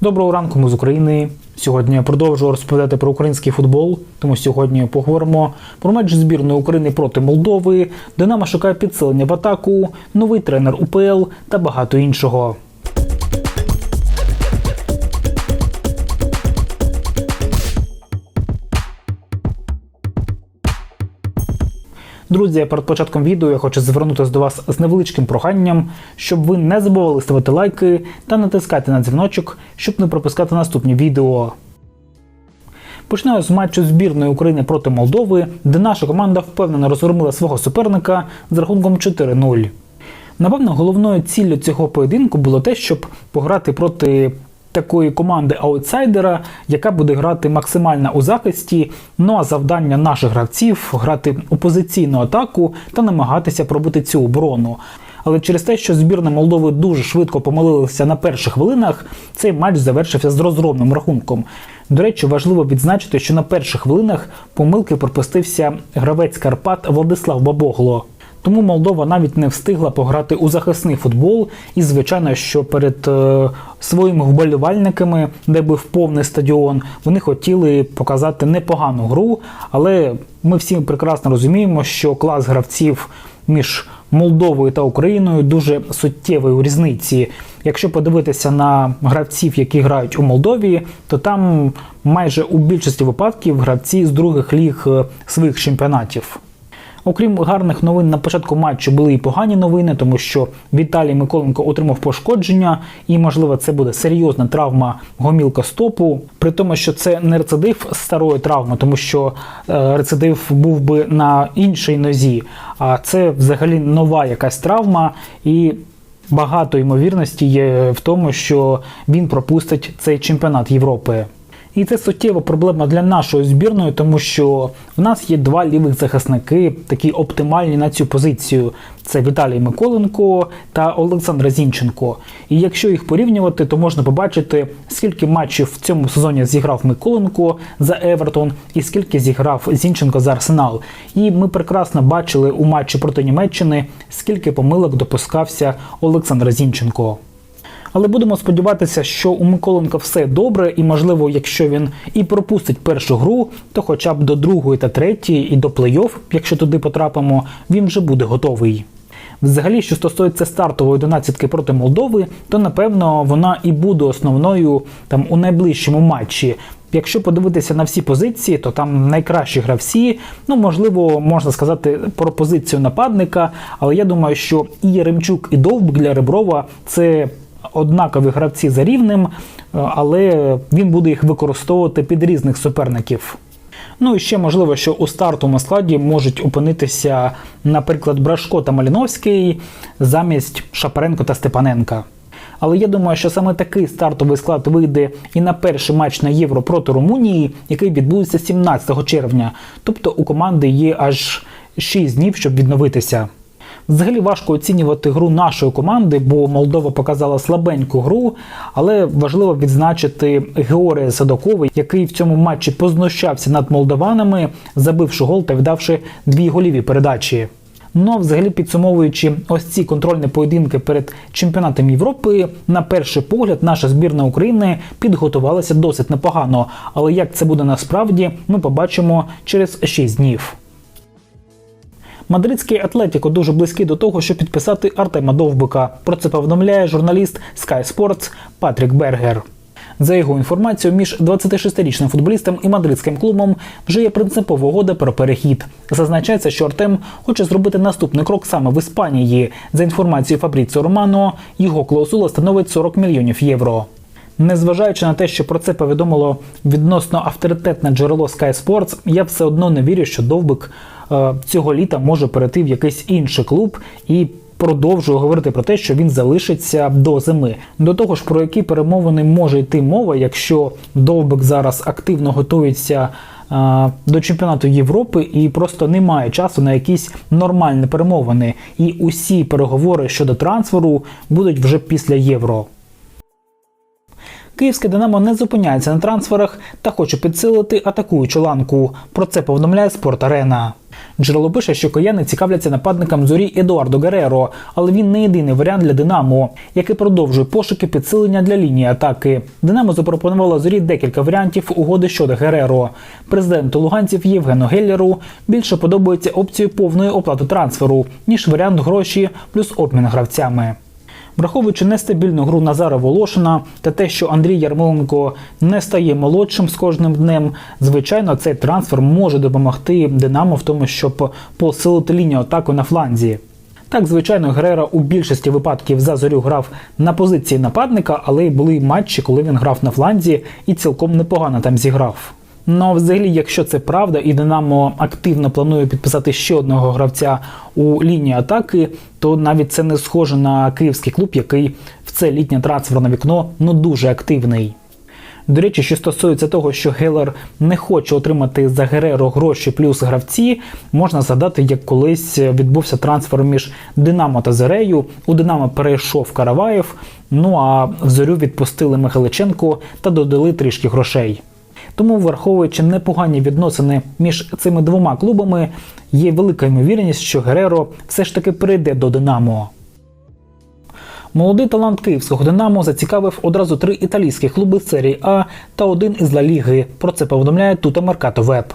Доброго ранку, ми з України. Сьогодні я продовжую розповідати про український футбол. Тому сьогодні поговоримо про матч збірної України проти Молдови, Динамо шукає підсилення в атаку, новий тренер УПЛ та багато іншого. Друзі, перед початком відео я хочу звернутися до вас з невеличким проханням, щоб ви не забували ставити лайки та натискати на дзвіночок, щоб не пропускати наступні відео. Починаю з матчу збірної України проти Молдови, де наша команда впевнено розгромила свого суперника з рахунком 4-0. Напевно, головною ціллю цього поєдинку було те, щоб пограти проти такої команди аутсайдера, яка буде грати максимально у захисті. Ну а завдання наших гравців грати опозиційну атаку та намагатися пробити цю оборону. Але через те, що збірна Молдови дуже швидко помилилася на перших хвилинах, цей матч завершився з розгромним рахунком. До речі, важливо відзначити, що на перших хвилинах помилки пропустився гравець Карпат Владислав Бабогло. Тому Молдова навіть не встигла пограти у захисний футбол, і звичайно, що перед е, своїми вболівальниками, де був повний стадіон, вони хотіли показати непогану гру. Але ми всі прекрасно розуміємо, що клас гравців між Молдовою та Україною дуже суттєвий у різниці. Якщо подивитися на гравців, які грають у Молдові, то там майже у більшості випадків гравці з других ліг е, своїх чемпіонатів. Окрім гарних новин на початку матчу були і погані новини, тому що Віталій Миколенко отримав пошкодження, і, можливо, це буде серйозна травма гомілка стопу. При тому, що це не рецидив старої травми, тому що е, рецидив був би на іншій нозі. А це взагалі нова якась травма, і багато ймовірності є в тому, що він пропустить цей чемпіонат Європи. І це суттєва проблема для нашої збірної, тому що в нас є два лівих захисники, такі оптимальні на цю позицію. Це Віталій Миколенко та Олександр Зінченко. І якщо їх порівнювати, то можна побачити, скільки матчів в цьому сезоні зіграв Миколенко за Евертон і скільки зіграв Зінченко за Арсенал. І ми прекрасно бачили у матчі проти Німеччини, скільки помилок допускався Олександр Зінченко. Але будемо сподіватися, що у Миколенка все добре, і можливо, якщо він і пропустить першу гру, то хоча б до другої та третьої, і до плей-офф, якщо туди потрапимо, він вже буде готовий. Взагалі, що стосується стартової одинадцятки проти Молдови, то напевно вона і буде основною там у найближчому матчі. Якщо подивитися на всі позиції, то там найкращі гравці. Ну можливо, можна сказати про позицію нападника, але я думаю, що і Яремчук, і Довбик для Реброва це однакові гравці за рівнем, але він буде їх використовувати під різних суперників. Ну і ще можливо, що у стартовому складі можуть опинитися, наприклад, Брашко та Маліновський замість Шапаренко та Степаненка. Але я думаю, що саме такий стартовий склад вийде і на перший матч на Євро проти Румунії, який відбудеться 17 червня. Тобто у команди є аж 6 днів, щоб відновитися. Взагалі важко оцінювати гру нашої команди, бо Молдова показала слабеньку гру, але важливо відзначити Георгія Садокова, який в цьому матчі познущався над молдаванами, забивши гол та віддавши дві голіві передачі. Ну взагалі підсумовуючи ось ці контрольні поєдинки перед чемпіонатом Європи, на перший погляд, наша збірна України підготувалася досить непогано. Але як це буде насправді, ми побачимо через 6 днів. Мадридський Атлетіко дуже близький до того, щоб підписати Артема Довбика. Про це повідомляє журналіст Sky Sports Патрік Бергер. За його інформацією, між 26-річним футболістом і мадридським клубом вже є принципова угода про перехід. Зазначається, що Артем хоче зробити наступний крок саме в Іспанії. За інформацією Фабріціо Романо, його клаусула становить 40 мільйонів євро. Незважаючи на те, що про це повідомило відносно авторитетне джерело Sky Sports, я все одно не вірю, що Довбик цього літа може перейти в якийсь інший клуб і. Продовжую говорити про те, що він залишиться до зими. До того ж, про які перемовини може йти мова, якщо Довбик зараз активно готується а, до чемпіонату Європи і просто немає часу на якісь нормальні перемовини. І усі переговори щодо трансферу будуть вже після євро. Київське Динамо не зупиняється на трансферах та хоче підсилити атакуючу ланку. Про це повідомляє Спорт-Арена. Джерело пише, що кияни цікавляться нападником зорі Едуардо Гереро, але він не єдиний варіант для Динамо, який продовжує пошуки підсилення для лінії атаки. Динамо запропонувало зорі декілька варіантів угоди щодо Гереро. Президенту луганців Євгену Геллеру більше подобається опцію повної оплати трансферу, ніж варіант гроші плюс обмін гравцями. Враховуючи нестабільну гру Назара Волошина та те, що Андрій Ярмоленко не стає молодшим з кожним днем, звичайно, цей трансфер може допомогти Динамо в тому, щоб посилити лінію атаки на фланзі. Так, звичайно, Грера у більшості випадків за зорю грав на позиції нападника, але й були матчі, коли він грав на фланзі і цілком непогано там зіграв. Ну, взагалі, якщо це правда, і Динамо активно планує підписати ще одного гравця у лінії атаки, то навіть це не схоже на київський клуб, який в це літнє трансферне вікно ну дуже активний. До речі, що стосується того, що Гелер не хоче отримати за Гереро гроші плюс гравці, можна згадати, як колись відбувся трансфер між Динамо та Зерею. У Динамо перейшов Караваєв, ну а в зорю відпустили Михайличенко та додали трішки грошей. Тому, враховуючи непогані відносини між цими двома клубами, є велика ймовірність, що Гереро все ж таки прийде до Динамо. Молодий талант київського Динамо зацікавив одразу три італійські клуби з серії А та один із Ла Ліги. Про це повідомляє Тута Меркато Веб.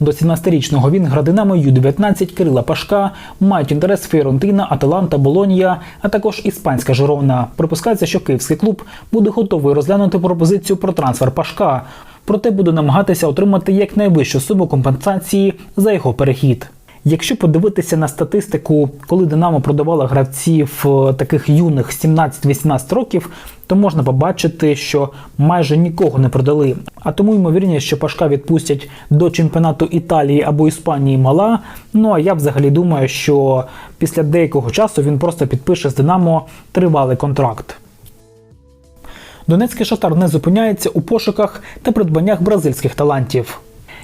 До 17-річного він гра Динамо Ю-19 Кирила Пашка, мають інтерес Фіорентина, Аталанта, Болонія, а також іспанська Жировна. Припускається, що київський клуб буде готовий розглянути пропозицію про трансфер Пашка, проте буде намагатися отримати якнайвищу суму компенсації за його перехід. Якщо подивитися на статистику, коли Динамо продавала гравців е, таких юних 17-18 років, то можна побачити, що майже нікого не продали. А тому ймовірність, що Пашка відпустять до чемпіонату Італії або Іспанії мала. Ну а я взагалі думаю, що після деякого часу він просто підпише з Динамо тривалий контракт. Донецький шахтар не зупиняється у пошуках та придбаннях бразильських талантів.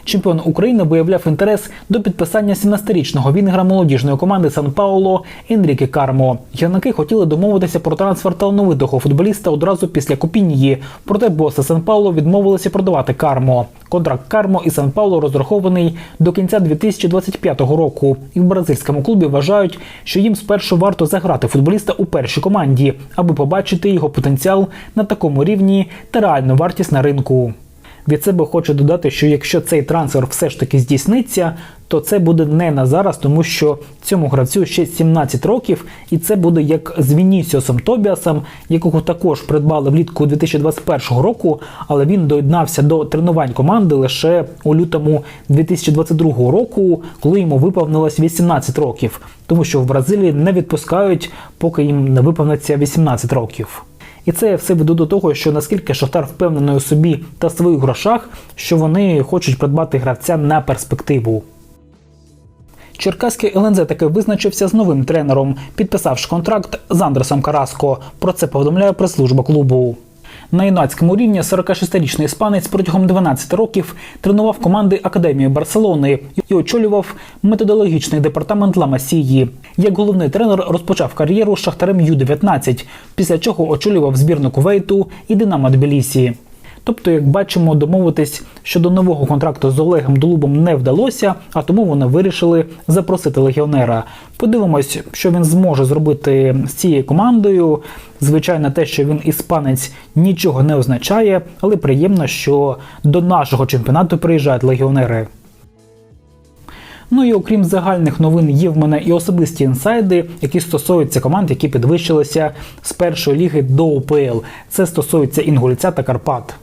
Чемпіон України виявляв інтерес до підписання 17-річного вінгра молодіжної команди Сан Пауло Енріке Кармо. Гірники хотіли домовитися про трансфер талановитого футболіста одразу після Купінії, проте боси Сан Пауло відмовилися продавати Кармо. Контракт Кармо і Сан Пауло розрахований до кінця 2025 року. І в бразильському клубі вважають, що їм спершу варто заграти футболіста у першій команді, аби побачити його потенціал на такому рівні та реальну вартість на ринку. Від себе хочу додати, що якщо цей трансфер все ж таки здійсниться, то це буде не на зараз, тому що цьому гравцю ще 17 років, і це буде як з Вінісіосом Тобіасом, якого також придбали влітку 2021 року, але він доєднався до тренувань команди лише у лютому 2022 року, коли йому виповнилось 18 років, тому що в Бразилії не відпускають, поки їм не виповниться 18 років. І це все веду до того, що наскільки Шахтар впевнений у собі та своїх грошах, що вони хочуть придбати гравця на перспективу. Черкаський ЛНЗ таки визначився з новим тренером, підписавши контракт з Андресом Караско. Про це повідомляє прес-служба клубу. На юнацькому рівні 46-річний іспанець протягом 12 років тренував команди Академії Барселони і очолював методологічний департамент Ла Масії. Як головний тренер розпочав кар'єру з Шахтарем Ю-19, після чого очолював збірну Кувейту і Динамо Тбілісі. Тобто, як бачимо, домовитись щодо нового контракту з Олегом Долубом не вдалося, а тому вони вирішили запросити легіонера. Подивимось, що він зможе зробити з цією командою. Звичайно, те, що він іспанець, нічого не означає, але приємно, що до нашого чемпіонату приїжджають легіонери. Ну і окрім загальних новин, є в мене і особисті інсайди, які стосуються команд, які підвищилися з першої ліги до УПЛ. Це стосується Інгульця та Карпат.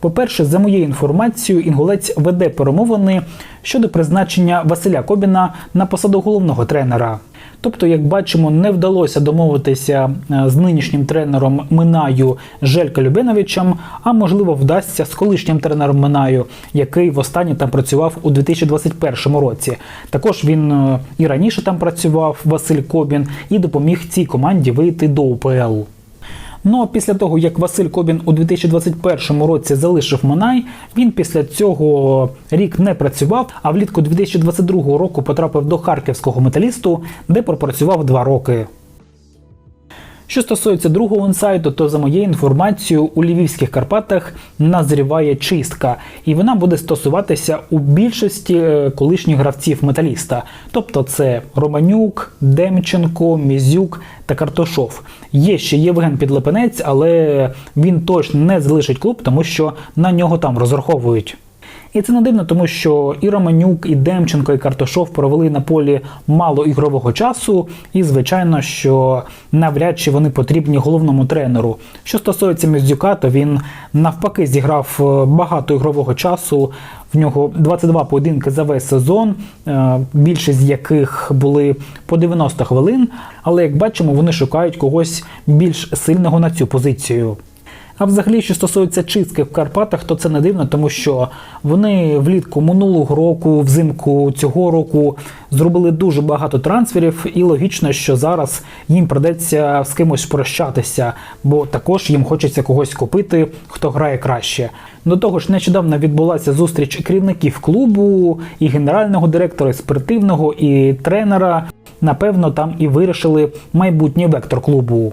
По-перше, за моєю інформацією, інгулець веде перемовини щодо призначення Василя Кобіна на посаду головного тренера. Тобто, як бачимо, не вдалося домовитися е, з нинішнім тренером Минаю Желька Любеновичем, а можливо вдасться з колишнім тренером Минаю, який востаннє там працював у 2021 році. Також він е, і раніше там працював Василь Кобін і допоміг цій команді вийти до УПЛ. Ну а після того, як Василь Кобін у 2021 році залишив Манай, він після цього рік не працював, а влітку 2022 року потрапив до харківського металісту, де пропрацював два роки. Що стосується другого інсайту, то за моєю інформацією, у Львівських Карпатах назріває чистка, і вона буде стосуватися у більшості е, колишніх гравців металіста. Тобто це Романюк, Демченко, Мізюк та Картошов. Є ще Євген Підлепенець, але він точно не залишить клуб, тому що на нього там розраховують. І це не дивно, тому що і Романюк, і Демченко, і Картошов провели на полі мало ігрового часу, і звичайно, що навряд чи вони потрібні головному тренеру. Що стосується Міздюка, то він навпаки зіграв е, багато ігрового часу. В нього 22 поєдинки за весь сезон, е, більшість з яких були по 90 хвилин. Але як бачимо, вони шукають когось більш сильного на цю позицію. А взагалі, що стосується чистки в Карпатах, то це не дивно, тому що вони влітку минулого року, взимку цього року зробили дуже багато трансферів, і логічно, що зараз їм придеться з кимось прощатися, бо також їм хочеться когось купити, хто грає краще. До того ж, нещодавно відбулася зустріч керівників клубу, і генерального директора, і спортивного, і тренера. Напевно, там і вирішили майбутній вектор клубу.